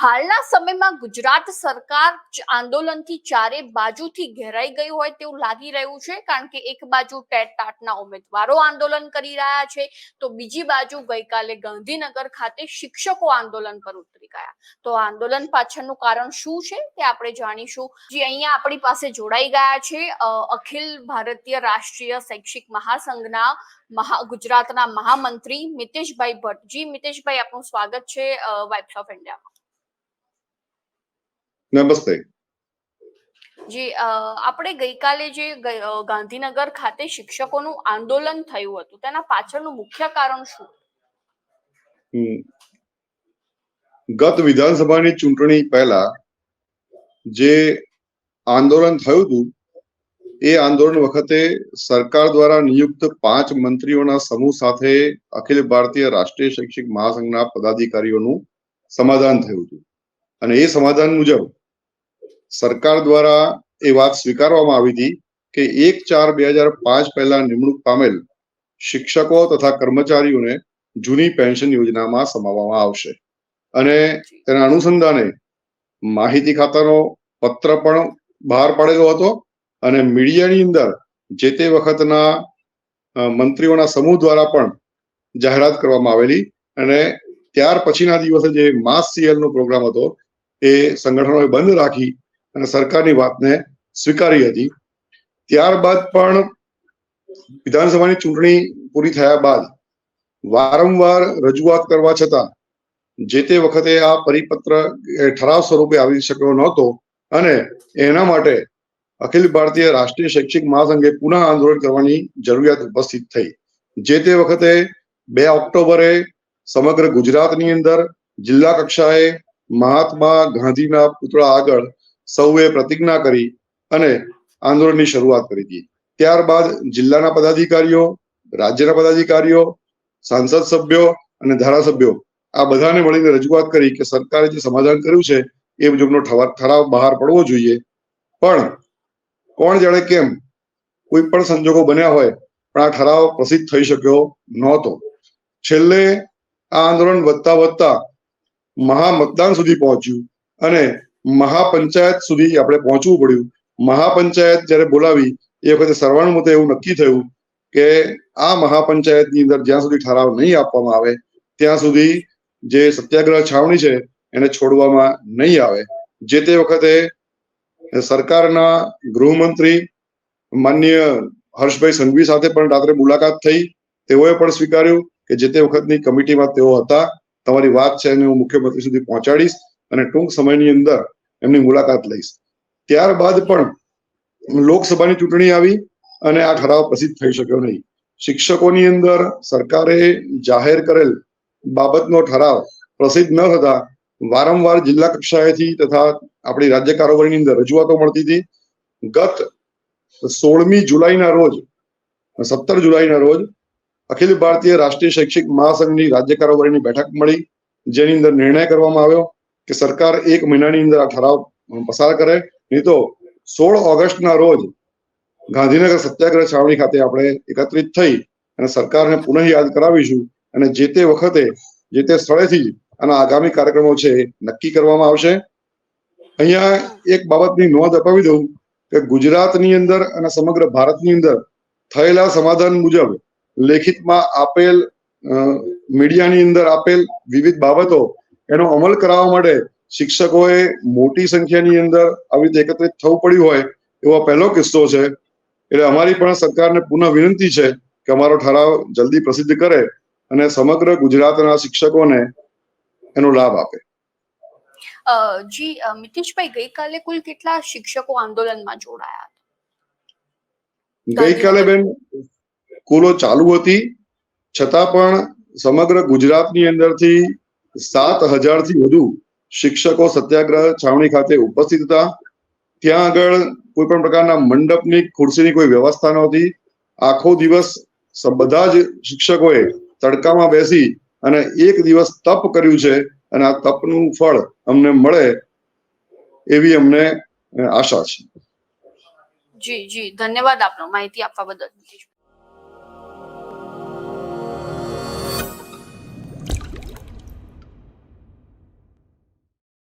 હાલના સમયમાં ગુજરાત સરકાર આંદોલનથી ચારે બાજુથી ઘેરાઈ ગયું હોય તેવું લાગી રહ્યું છે, કારણ કે એક બાજુ ટેટ ટાટના ઉમેદવારો આંદોલન કરી રહ્યા છે, તો બીજી બાજુ ગઈકાલે ગાંધીનગર ખાતે શિક્ષકો આંદોલન પર ઉતરી ગયા. તો આંદોલન પાછળનું કારણ શું છે તે આપણે જાણીશું. જે અહીંયા આપણી પાસે જોડાઈ ગયા છે અખિલ ભારતીય રાષ્ટ્રીય શૈક્ષિક મહાસંઘના મહા, ગુજરાતના મહામંત્રી મિતેશભાઈ ભટ્ટ જી મિતેશભાઈ, આપનું સ્વાગત છે વાઇબ્સ ઓફ ઇન્ડિયામાં નમસ્તે જી આપણે ગઈકાલે જે ગાંધીનગર ખાતે શિક્ષકોનું આંદોલન થયું હતું તેના પાછળનું મુખ્ય કારણ શું. ગત વિધાનસભાની ચૂંટણી પહેલા જે આંદોલન થયું હતું એ આંદોલન વખતે સરકાર દ્વારા નિયુક્ત પાંચ મંત્રીઓના સમૂહ સાથે અખિલ ભારતીય રાષ્ટ્રીય શૈક્ષિક મહાસંઘના પદાધિકારીઓનું સમાધાન થયું હતું. અને એ સમાધાન મુજબ સરકાર દ્વારા એ વાત સ્વીકારવામાં આવી હતી કે એક ચાર બે હજાર પાંચ પહેલા નિમણૂક પામેલ શિક્ષકો તથા કર્મચારીઓને જૂની પેન્શન યોજનામાં સમાવવામાં આવશે. અને તેના અનુસંધાને માહિતી ખાતાનો પત્ર પણ બહાર પાડેલો હતો અને મીડિયાની અંદર જે તે વખતના મંત્રીઓના સમૂહ દ્વારા પણ જાહેરાત કરવામાં આવેલી અને ત્યાર પછીના દિવસે જે માસ સીએલ નો પ્રોગ્રામ હતો એ સંગઠનોએ બંધ રાખી અને સરકારની વાતને સ્વીકારી હતી. ત્યારબાદ પણ વિધાનસભાની ચૂંટણી પૂરી થયા બાદ વારંવાર રજૂઆત કરવા છતાં જે તે વખતે આ પરિપત્ર ઠરાવ સ્વરૂપે આવી શક્યો નહોતો અને એના માટે અખિલ ભારતીય રાષ્ટ્રીય શૈક્ષિક મહાસંઘે પુનઃ આંદોલન કરવાની જરૂરિયાત ઉપસ્થિત થઈ. જે તે વખતે બે ઓક્ટોબરે સમગ્ર ગુજરાતની અંદર જિલ્લા કક્ષાએ મહાત્મા ગાંધીના પુતળા આગળ સૌએ પ્રતિજ્ઞા કરી અને આંદોલનની શરૂઆત કરી હતી. ત્યારબાદ જિલ્લાના પદાધિકારીઓ, રાજ્યના પદાધિકારીઓ, સાંસદ સભ્યો અને ધારાસભ્યો આ બધાને મળીને રજૂઆત કરી કે સરકારે જે સમાધાન કર્યું છે એ મુજબનો ઠરાવ બહાર પડવો જોઈએ. પણ કોણ જાણે કેમ કોઈ પણ સંજોગો બન્યા હોય પણ આ ઠરાવ પ્રસિદ્ધ થઈ શક્યો નહોતો. છેલ્લે આ આંદોલન વધતા વધતા મહામતદાન સુધી પહોંચ્યું અને મહાપંચાયત સુધી આપણે પહોંચવું પડ્યું. મહાપંચાયત જ્યારે બોલાવી, એ વખતે સર્વાનુમતે એવું નક્કી થયું કે આ મહાપંચાયતની અંદર જ્યાં સુધી ઠરાવ નહીં આપવામાં આવે, ત્યાં સુધી જે સત્યાગ્રહ છાવણી છે, એને છોડવામાં નહીં આવે. જે તે વખતે સરકારના ગૃહમંત્રી માનનીય હર્ષભાઈ સંઘવી સાથે પણ રાત્રે મુલાકાત થઈ. તેઓએ પણ સ્વીકાર્યું કે જે તે વખતની કમિટીમાં તેઓ હતા, તમારી વાત છે એને હું મુખ્યમંત્રી સુધી પહોંચાડીશ. અને ટૂંક સમયની અંદર એમની મુલાકાત લઈશ. ત્યારબાદ પણ લોકસભાની ચૂંટણી આવી અને આ ઠરાવ પ્રસિદ્ધ થઈ શક્યો નહીં. શિક્ષકોની અંદર સરકારે જાહેર કરેલ બાબતનો ઠરાવ પ્રસિદ્ધ ન થતા વારંવાર જિલ્લા કક્ષાએથી તથા આપણી રાજ્ય કારોબારીની અંદર રજૂઆતો મળતી હતી. ગત સોળમી જુલાઈના રોજ, સત્તર જુલાઈના રોજ અખિલ ભારતીય રાષ્ટ્રીય શૈક્ષિક મહાસંઘની રાજ્ય કારોબારીની બેઠક મળી, જેની અંદર નિર્ણય કરવામાં આવ્યો. કે સરકાર એક મહિનાની અંદર આ ઠરાવ પસાર કરે. નહીં તો સોળ ઓગસ્ટના રોજ ગાંધીનગર સત્યાગ્રહ છાવણી ખાતે આપણે એકત્રિત થઈ અને સરકારને પુનઃ યાદ કરાવીશું અને જે તે વખતે, જે તે સ્થળેથી આના આગામી કાર્યક્રમો છે નક્કી કરવામાં આવશે. અહીંયા એક બાબતની નોંધ અપાવી દઉં કે ગુજરાતની અંદર અને સમગ્ર ભારતની અંદર થયેલા સમાધાન મુજબ લેખિતમાં આપેલ મીડિયાની અંદર આપેલ વિવિધ બાબતો એનો અમલ કરાવવા માટે શિક્ષકોએ મોટી સંખ્યાની અંદર આવી રીતે એકત્રિત થવું પડ્યું હોય એવો પહેલો કિસ્સો છે. એટલે અમારી પણ સરકારને પુનઃ વિનંતી છે કે અમારો ઠરાવ જલ્દી પ્રસિદ્ધ કરે અને સમગ્ર ગુજરાતના શિક્ષકોને એનો લાભ આપે. જી મિતેશભાઈ ગઈકાલે કુલ કેટલા શિક્ષકો આંદોલનમાં જોડાયા ગઈકાલે બેન સ્કૂલો ચાલુ હતી. છતાં પણ સમગ્ર ગુજરાતની અંદરથી સાત હજારથી વધુ શિક્ષકો સત્યાગ્રહ છાવણી ખાતે ઉપસ્થિત હતા. ત્યાં આગળ કોઈ પણ પ્રકારના મંડપની, ખુરશીની કોઈ વ્યવસ્થા નહોતી. આખો દિવસ બધા જ શિક્ષકોએ તડકામાં બેસી અને એક દિવસ તપ કર્યું છે અને આ તપનું ફળ અમને મળે એવી અમને આશા છે. જી જી. ધન્યવાદ આપનો માહિતી આપવા બદલ.